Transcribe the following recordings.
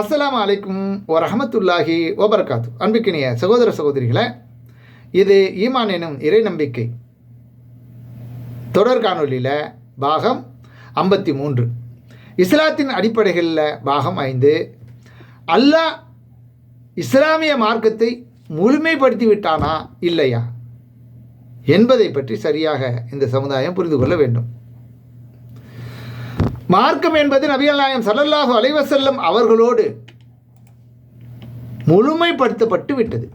அஸ்ஸலாமு அலைக்கும் வரஹமத்துல்லாஹி ஓபர்காத்து அன்பிக்கினிய சகோதர சகோதரிகளை இது ஈமான் எனும் இறை நம்பிக்கை. தொடர் காணொலியில் பாகம் ஐம்பத்தி மூன்று இஸ்லாத்தின் அடிப்படைகளில் பாகம் ஐந்து. அல்லாஹ் இஸ்லாமிய மார்க்கத்தை முழுமைப்படுத்தி விட்டானா இல்லையா என்பதை பற்றி சரியாக இந்த சமுதாயம் புரிந்து கொள்ள வேண்டும். மார்க்கம் என்பது நபிகள் நாயம் சல்லல்லாஹு அலைவசல்லம் அவர்களோடு முழுமைப்படுத்தப்பட்டு விட்டது.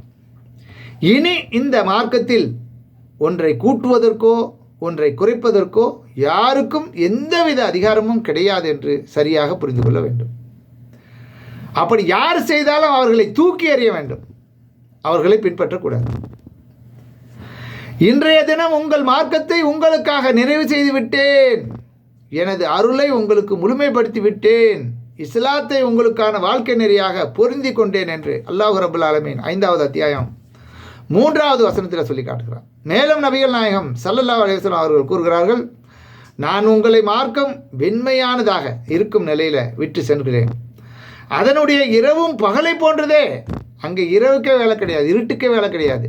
இனி இந்த மார்க்கத்தில் ஒன்றை கூட்டுவதற்கோ ஒன்றை குறைப்பதற்கோ யாருக்கும் எந்தவித அதிகாரமும் கிடையாது என்று சரியாக புரிந்து கொள்ள வேண்டும். அப்படி யார் செய்தாலும் அவர்களை தூக்கி எறிய வேண்டும். அவர்களை பின்பற்றக்கூடாது. இன்றைய தினம் உங்கள் மார்க்கத்தை உங்களுக்காக நிறைவு செய்து விட்டேன். எனது அருளை உங்களுக்கு முழுமைப்படுத்தி விட்டேன் இஸ்லாத்தை உங்களுக்கான வாழ்க்கை நெறியாக பொருந்தி கொண்டேன் என்று அல்லாஹ் ரபுல் ஆலமீன் ஐந்தாவது அத்தியாயம் மூன்றாவது வசனத்தில் சொல்லி காட்டுகிறார். மேலும் நபிகள் நாயகம் சல்லல்லா அலையம் அவர்கள் கூறுகிறார்கள் நான் உங்களை மார்க்கம் வெண்மையானதாக இருக்கும் நிலையில் விட்டு சென்கிறேன் அதனுடைய இரவும் பகலை போன்றதே. அங்கே இரவுக்கே வேலை கிடையாது இருட்டுக்கே வேலை கிடையாது.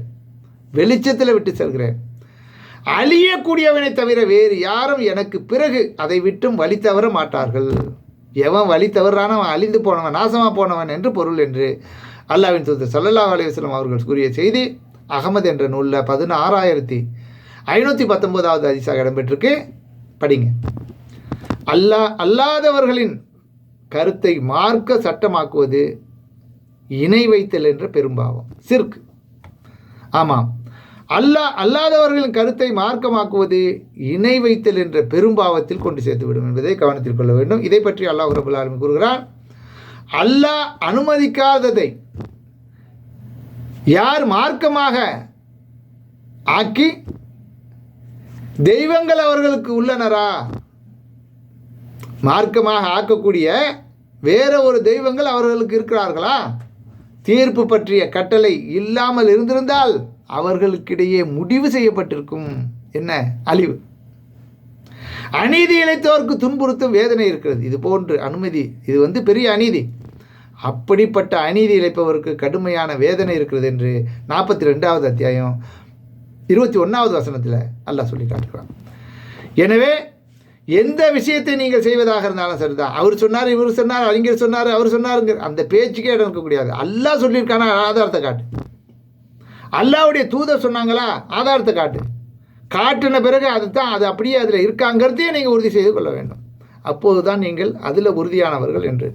வெளிச்சத்தில் விட்டு செல்கிறேன். அழியக்கூடியவனை தவிர வேறு யாரும் எனக்கு பிறகு அதை விட்டும் வழி தவற மாட்டார்கள். எவன் வழி தவறான அவன் அழிந்து போனவன் நாசமாக போனவன் என்று பொருள் என்று அல்லாவின் தூதர் சல்லல்லாஹ் அலையுஸ்லாம் அவர்கள் கூறிய செய்தி அகமது என்ற நூலில் பதினாறாயிரத்தி ஐநூற்றி பத்தொம்போதாவது அதிசாக இடம்பெற்றிருக்கு. படிங்க. அல்லா அல்லாதவர்களின் கருத்தை மார்க்க சட்டமாக்குவது இணை வைத்தல் என்ற பெரும்பாவம். சிற்கு ஆமாம். அல்லாஹ் அல்லாதவர்களின் கருத்தை மார்க்கமாக்குவது இணை வைத்தல் என்ற பெரும்பாவத்தில் கொண்டு சேர்த்துவிடும் என்பதை கவனத்தில் கொள்ள வேண்டும். இதை பற்றி அல்லாஹ் ரபுல் ஆலமி கூறுகிறார் அல்லாஹ் அனுமதிக்காததை யார் மார்க்கமாக ஆக்கி தெய்வங்கள் அவர்களுக்கு உள்ளனரா? மார்க்கமாக ஆக்கக்கூடிய வேற ஒரு தெய்வங்கள் அவர்களுக்கு இருக்கிறார்களா? தீர்ப்பு பற்றிய கட்டளை இல்லாமல் இருந்திருந்தால் அவர்களுக்கிடையே முடிவு செய்யப்பட்டிருக்கும். என்ன? அழிவு. அநீதி இழைத்தோருக்கு துன்புறுத்தும் வேதனை இருக்கிறது. இது போன்று அனுமதி. இது வந்து பெரிய அநீதி. அப்படிப்பட்ட அநீதி இழைப்பவருக்கு கடுமையான வேதனை இருக்கிறது என்று நாற்பத்தி ரெண்டாவது அத்தியாயம் இருபத்தி ஒன்றாவது வசனத்தில் அல்லாஹ் சொல்லி காட்டுகிறான். எனவே எந்த விஷயத்தை நீங்கள் செய்வதாக இருந்தாலும் சரிதான். அவர் சொன்னார் இவர் சொன்னார் அறிஞர் சொன்னார் அவர் சொன்னாருங்க அந்த பேச்சுக்கே இடம் இருக்கக்கூடாது அல்லாஹ் சொல்லியிருக்கானா? ஆதாரத்தை காட்டு. அல்லாவுடைய தூதர் சொன்னாங்களா? ஆதாரத்தை காட்டு. காட்டின பிறகு அது தான் அது அப்படியே அதில் இருக்காங்கிறதையே நீங்கள் உறுதி செய்து கொள்ள வேண்டும். அப்போது தான் நீங்கள் அதில் உறுதியானவர்கள் என்று.